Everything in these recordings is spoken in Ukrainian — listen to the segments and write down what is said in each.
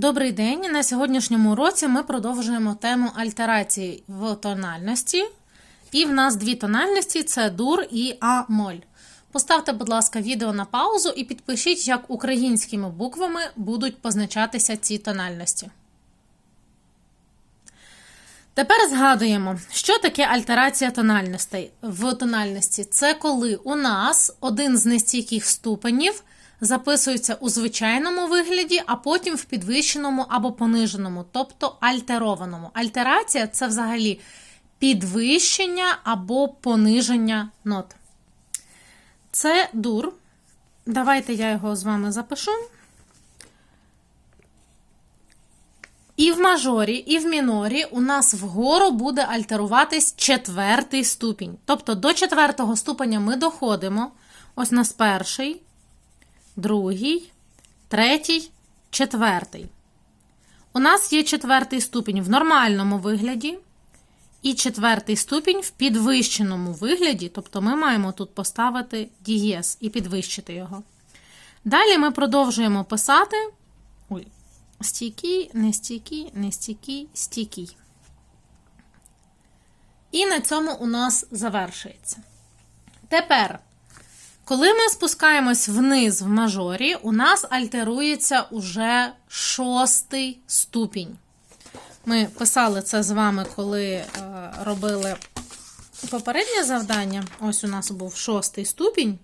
Добрий день! На сьогоднішньому уроці ми продовжуємо тему альтерації в тональності. І в нас дві тональності це дур і А-моль. Поставте, будь ласка, відео на паузу і підпишіть, як українськими буквами будуть позначатися ці тональності. Тепер згадуємо, що таке альтерація тональностей в тональності. Це коли у нас один з нестійких ступенів записується у звичайному вигляді, а потім в підвищеному або пониженому, тобто альтерованому. Альтерація це взагалі підвищення або пониження нот. Це дур. Давайте я його з вами запишу. І в мажорі, і в мінорі у нас вгору буде альтеруватись четвертий ступінь. Тобто до четвертого ступеня ми доходимо. Ось у нас перший, другий, третій, четвертий. У нас є четвертий ступінь в нормальному вигляді. І четвертий ступінь в підвищеному вигляді, тобто ми маємо тут поставити дієс і підвищити його. Далі ми продовжуємо писати. Ой, стійкий, нестійкий, нестійкий, стійкий. І на цьому у нас завершується. Тепер, коли ми спускаємось вниз в мажорі, у нас альтерується уже шостий ступінь. Ми писали це з вами, коли е, робили попереднє завдання. Ось у нас був шостий ступінь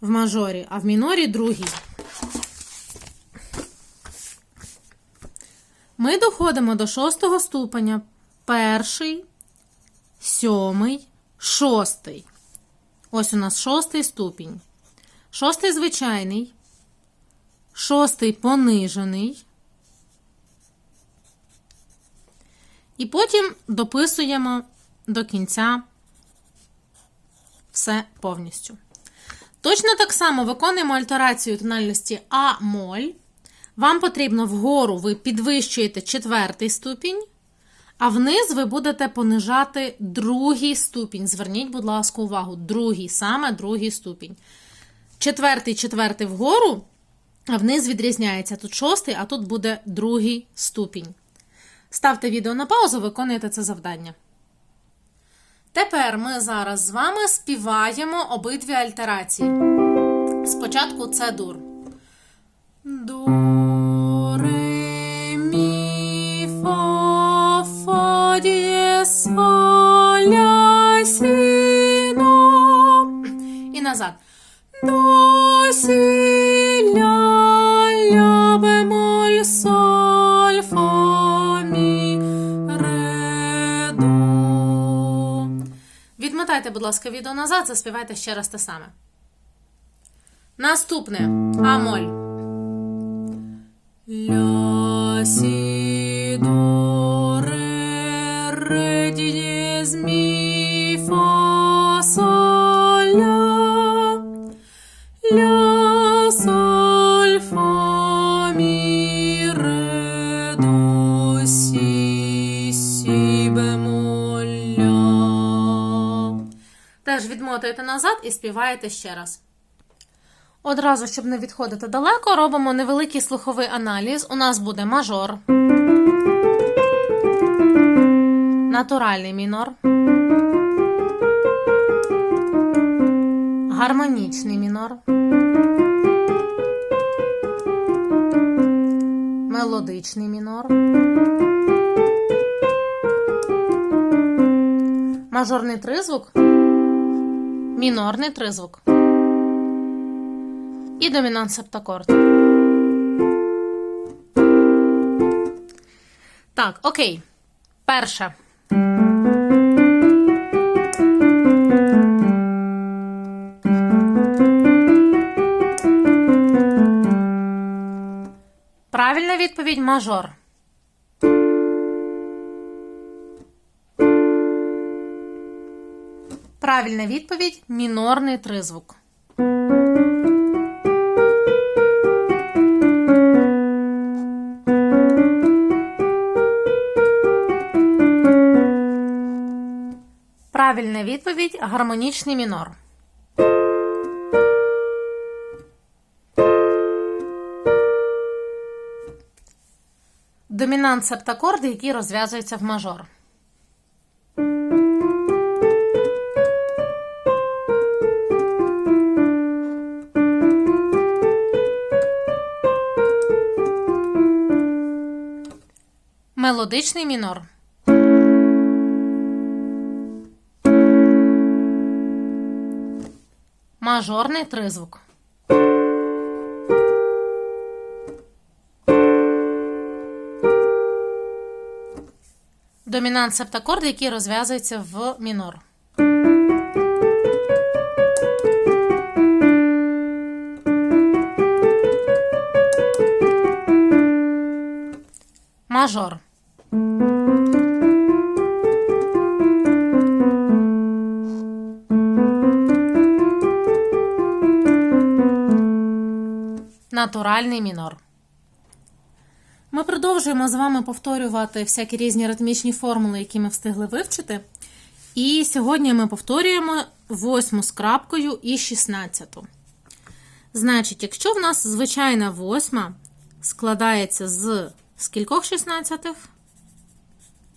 в мажорі, а в мінорі другий. Ми доходимо до шостого ступеня. Перший, сьомий, шостий. Ось у нас шостий ступінь. Шостий звичайний, шостий понижений. І потім дописуємо до кінця все повністю. Точно так само виконуємо альтерацію тональності А-моль. Вам потрібно вгору ви підвищуєте четвертий ступінь, а вниз ви будете понижати другий ступінь. Зверніть, будь ласка, увагу, другий, саме другий ступінь. Четвертий, четвертий вгору, а вниз відрізняється тут шостий, а тут буде другий ступінь. Ставте відео на паузу, виконуйте це завдання. Тепер ми зараз з вами співаємо обидві альтерації. Спочатку це дур. До. І назад. До, сі, ля, ля, бемоль, соль, фа, мі, ре, до. Відмотайте, будь ласка, відео назад, заспівайте ще раз те саме. Наступне Амоль. Ля, сі, дієз, мі, фа, соль, ля. Ля, соль, фа, мі, ре, до, сі, сі, бемоль, ля. Теж відмотуєте назад і співаєте ще раз. Одразу, щоб не відходити далеко, робимо невеликий слуховий аналіз. У нас буде мажор, натуральний мінор, гармонічний мінор, мелодичний мінор, мажорний тризвук, мінорний тризвук і домінант септакорд. Так, окей. Перше. Відповідь мажор. Правильна відповідь мінорний тризвук. Правильна відповідь гармонічний мінор. Домінант септакорди, які розв'язуються в мажор. Мелодичний мінор. Мажорний тризвук. Домінант септакорд, який розв'язується в мінор. Мажор. Натуральний мінор. Ми продовжуємо з вами повторювати всякі різні ритмічні формули, які ми встигли вивчити. І сьогодні ми повторюємо восьму з крапкою і шістнадцяту. Значить, якщо в нас звичайна восьма складається з скількох шістнадцятих?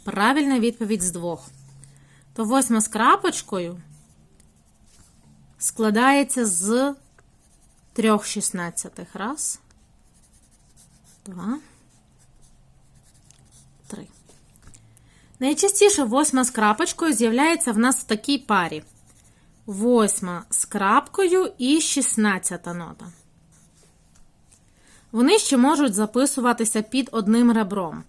Правильна відповідь з двох. То восьма з крапочкою складається з трьох шістнадцятих. Раз. Два. Три. Найчастіше восьма з крапочкою з'являється в нас в такій парі. Восьма з крапкою і шістнадцята нота. Вони ще можуть записуватися під одним ребром.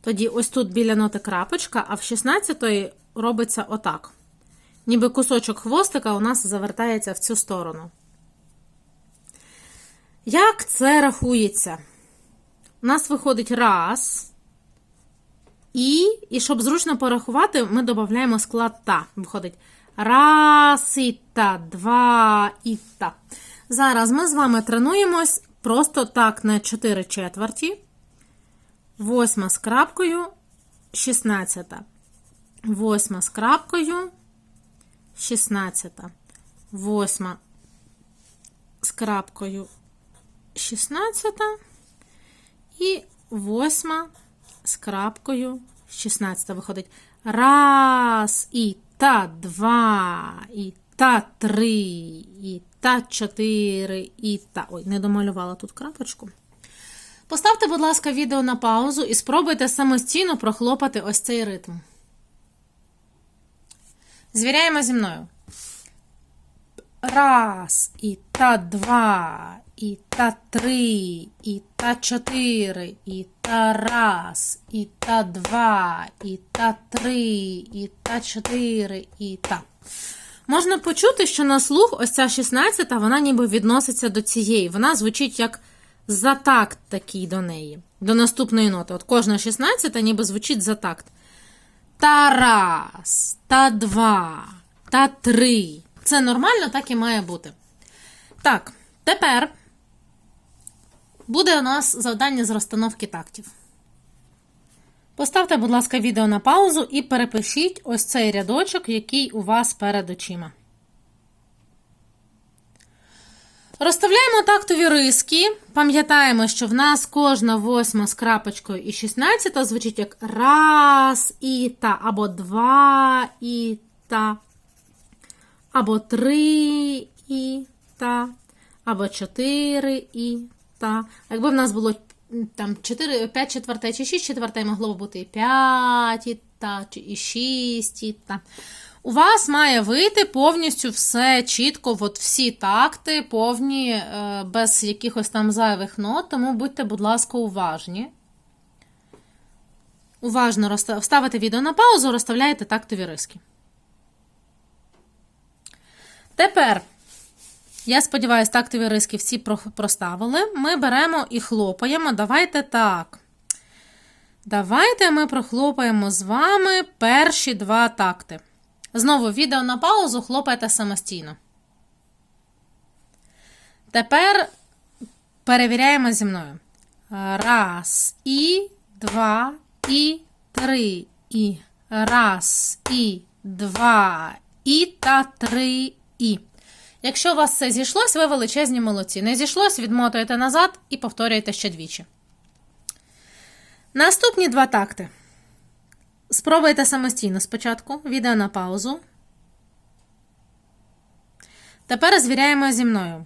Тоді ось тут біля ноти крапочка, а в 16 робиться отак. Ніби кусочок хвостика у нас завертається в цю сторону. Як це рахується? У нас виходить раз. І, і щоб зручно порахувати, ми додаємо склад та. Виходить раз і та, два і та. Зараз ми з вами тренуємось просто так на 4 четверті. Восьма з крапкою, 16. Восьма з крапкою, 16. Восьма з крапкою, 16. І восьма з крапкою, 16 виходить. Раз, і та, два, і та, три, і та, чотири, і та. Ой, не домалювала тут крапочку. Поставте, будь ласка, відео на паузу і спробуйте самостійно прохлопати ось цей ритм. Звіряємо зі мною. Раз, і та два, і та три, і та чотири, і та раз, і та два, і та три, і та чотири, і та. Можна почути, що на слух ось ця 16 вона ніби відноситься до цієї. Вона звучить як за такт такий до неї, до наступної ноти. От кожна 16 ніби звучить за такт. Та раз, та два, та три. Це нормально, так і має бути. Так, тепер буде у нас завдання з розстановки тактів. Поставте, будь ласка, відео на паузу і перепишіть ось цей рядочок, який у вас перед очима. Розставляємо тактові риски. Пам'ятаємо, що в нас кожна восьма з крапочкою і 16 звучить як раз і та, або два і та, або три і та, або чотири і та. Якби в нас було там 4, 5 четвертей чи 6 четвертей, могло б бути і 5 і та, чи і 6 і та. У вас має вийти повністю все чітко, от всі такти, повні, е, без якихось там зайвих нот, тому будьте, будь ласка, уважні. Уважно розстав... відео на паузу, розставляєте тактові риски. Тепер, я сподіваюся, тактові риски всі проставили. Ми беремо і хлопаємо. Давайте так. Давайте ми прохлопаємо з вами перші два такти. Знову відео на паузу хлопайте самостійно. Тепер перевіряємо зі мною. Раз, і, два, і, три, і. Раз, і, два, і та три, і. Якщо у вас все зійшлось, ви величезні молодці. Не зійшлось, відмотуєте назад і повторюєте ще двічі. Наступні два такти. Спробуйте самостійно спочатку. Відео на паузу. Тепер звіряємо зі мною.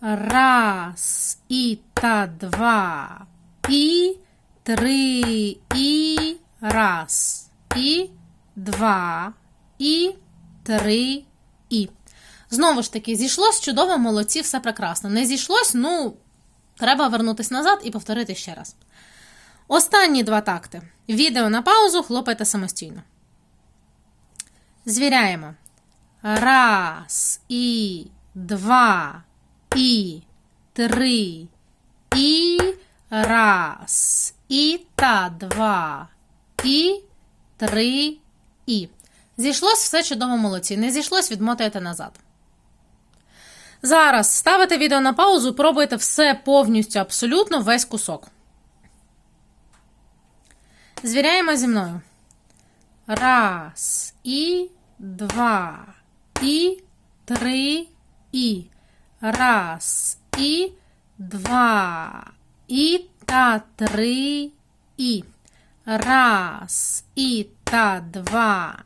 Раз, і та два, і три, і раз, і два, і три, і. Знову ж таки, зійшлось чудово, молодці, все прекрасно. Не зійшлось, ну, треба вернутися назад і повторити ще раз. Останні два такти. Відео на паузу хлопайте самостійно. Звіряємо. Раз, і, два, і, три, і, раз, і та два, і, три, і. Зійшлось все чудово молодці. Не зійшлось, відмотуєте назад. Зараз ставите відео на паузу, пробуйте все повністю, абсолютно весь кусок. Звіряємо зі мною. Раз, і, два, і, три, і. Раз, і, два, і та три, і. Раз, і та два,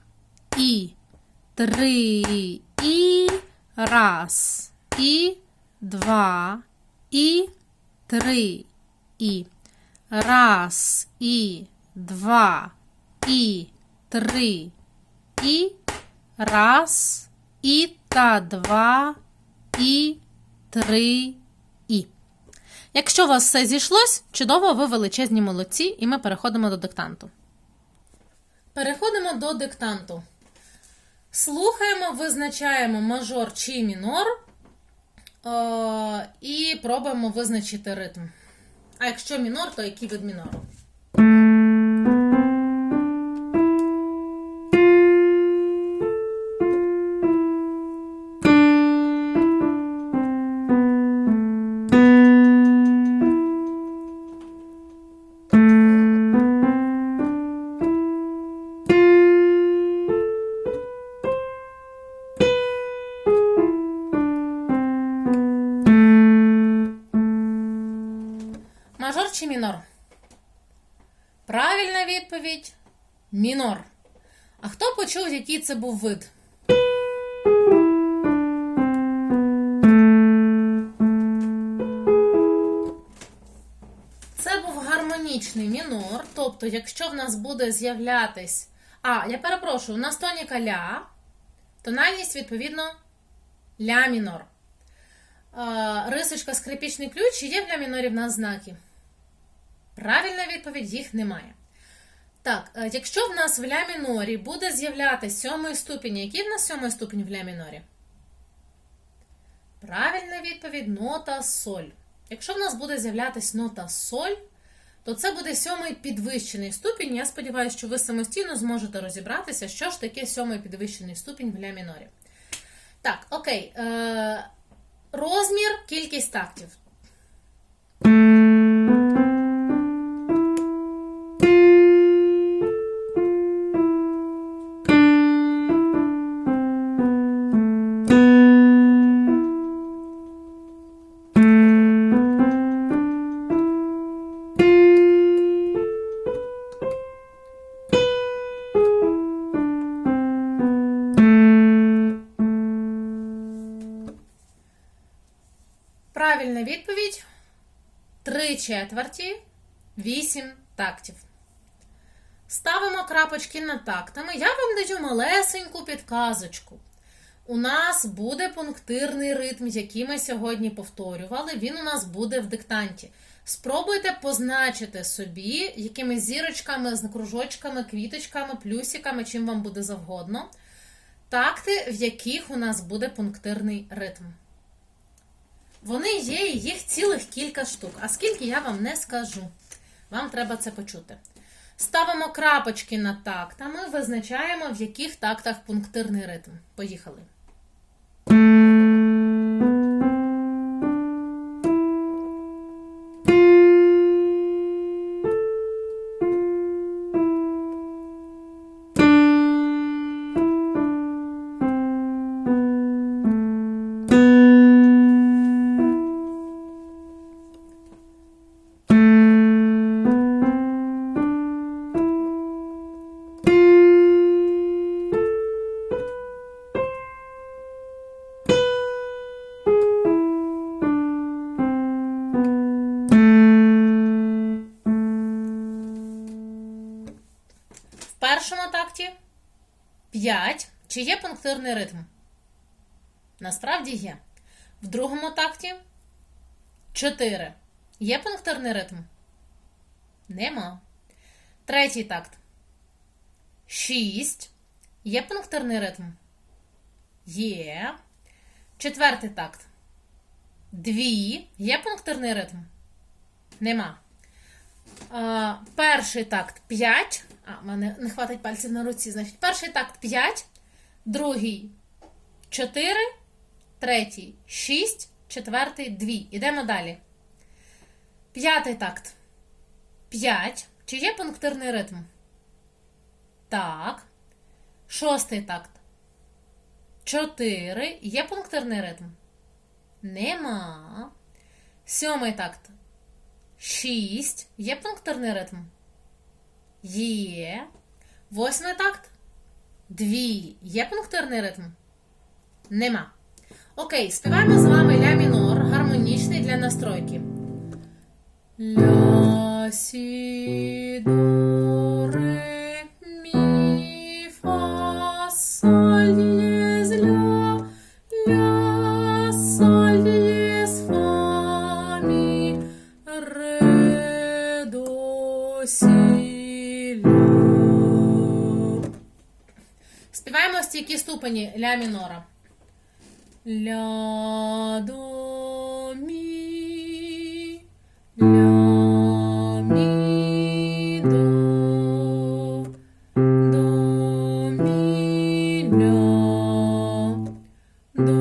і. Три, і. Раз, і, два, і, три, і. Раз, і, два, і, три, і. Раз, і та два, і, три, і. Якщо у вас все зійшлось, чудово, ви величезні молодці, і ми переходимо до диктанту. Переходимо до диктанту. Слухаємо, визначаємо мажор чи мінор. Е, і пробуємо визначити ритм. А якщо мінор, то який від мінору? Мінор? Правильна відповідь мінор. А хто почув, який це був вид? Це був гармонічний мінор. Тобто, якщо в нас буде з'являтись. А, я перепрошую, у нас тоніка ля, тональність, відповідно, ля мінор. Е, Рисочка скрипічний ключ, є в ля мінорі в нас знаки? Правильна відповідь їх немає. Так, е, якщо в нас в ля мінорі буде з'являтися сьомий ступінь, який в нас сьомий ступінь в ля мінорі? Правильна відповідь нота соль. Якщо в нас буде з'являтися нота соль, то це буде сьомий підвищений ступінь. Я сподіваюся, що ви самостійно зможете розібратися, що ж таке сьомий підвищений ступінь в ля мінорі. Так, окей. Е, Розмір, кількість тактів. Правильна відповідь: три четверті, вісім тактів. Ставимо крапочки над тактами. Я вам даю малесеньку підказочку. У нас буде пунктирний ритм, який ми сьогодні повторювали. Він у нас буде в диктанті. Спробуйте позначити собі якимись зірочками, з кружочками, квіточками, плюсиками, чим вам буде завгодно. Такти, в яких у нас буде пунктирний ритм. Вони є, їх цілих кілька штук. А скільки я вам не скажу. Вам треба це почути. Ставимо крапочки на такт, а тактами, визначаємо, в яких тактах пунктирний ритм. Поїхали. 5. Чи є пунктирний ритм? Насправді є. В другому такті 4. Є пунктирний ритм? Нема. Третій такт. 6. Є пунктирний ритм? Є. Четвертий такт. Дві. Є пунктирний ритм? Нема. А, перший такт 5. А, в мене не хватить пальців на руці. Значить, перший такт 5, другий 4, третій 6, четвертий 2. Ідемо далі. П'ятий такт 5. Чи є пунктирний ритм? Так. Шостий такт. 4. Є пунктирний ритм? Нема. Сьомий такт. 6. Є пунктирний ритм? Є. Восьмий такт. Дві. Є пунктирний ритм? Нема. Окей, співаємо з вами ля мінор, гармонічний для настройки. Ля, сі, до, ре, ступені ля мінора. Ля, до, мі, ля, мі, до, до, мі, ля, до,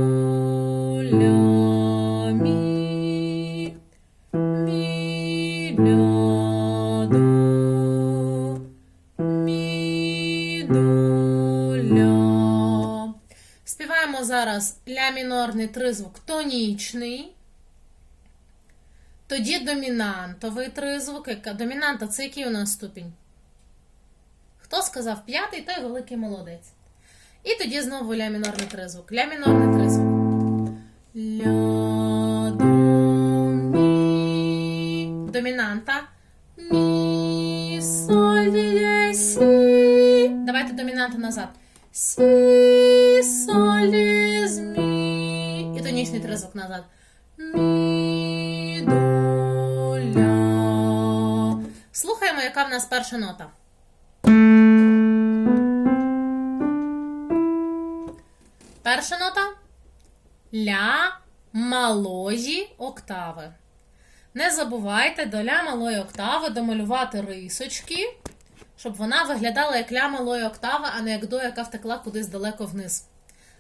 ля, Тризвук тонічний. Тоді домінантовий тризвук. Домінанта це який у нас ступінь? Хто сказав п'ятий, той великий молодець. І тоді знову ля мінорний тризвук. Ля мінорний тризвук. Ля, до, мі. Домінанта. Мі, соль, діє, сі. Давайте домінанта назад. Сі, соль, тонічний тризвук назад. Мі, до, ля. Слухаємо, яка в нас перша нота. Перша нота ля малої октави. Не забувайте до ля малої октави домалювати рисочки, щоб вона виглядала як ля малої октави, а не як до, яка втекла кудись далеко вниз.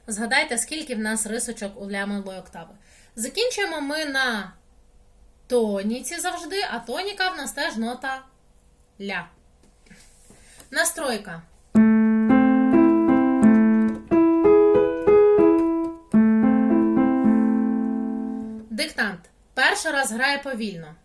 Згадайте, скільки в нас рисочок у ля малої октави. Закінчуємо ми на тоніці завжди, а тоніка в нас теж нота ля. Настройка. Диктант. Перший раз грає повільно.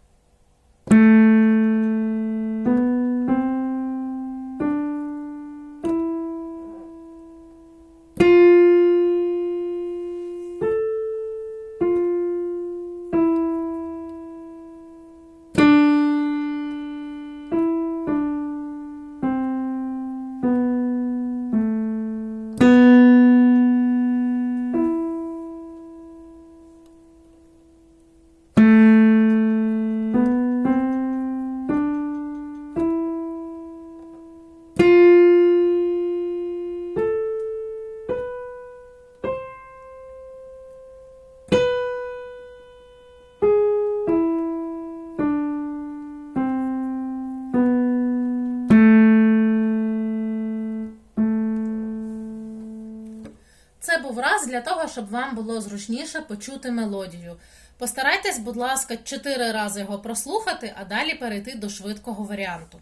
Для того, щоб вам було зручніше почути мелодію. Постарайтесь, будь ласка, 4 рази його прослухати, а далі перейти до швидкого варіанту.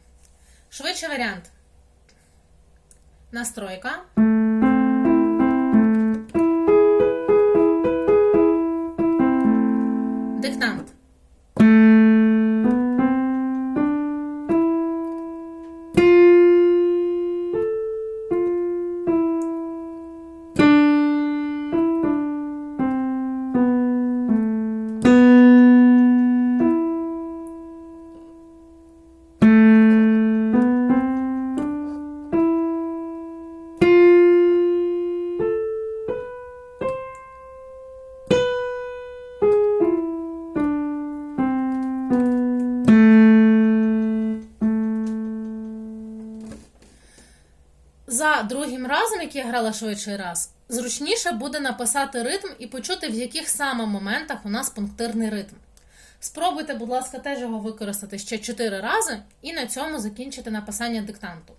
Швидший варіант. Настройка. За другим разом, який я грала швидший раз, зручніше буде написати ритм і почути, в яких саме моментах у нас пунктирний ритм. Спробуйте, будь ласка, теж його використати ще 4 рази і на цьому закінчити написання диктанту.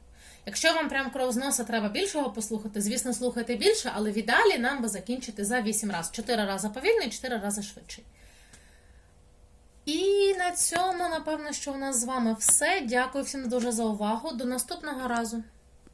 Якщо вам прям кров з носа треба більшого послухати, звісно, слухайте більше, але в ідеалі нам би закінчити за 8 разів. 4 рази повільний, 4 рази швидший. І на цьому, напевно, що у нас з вами все. Дякую всім дуже за увагу. До наступного разу.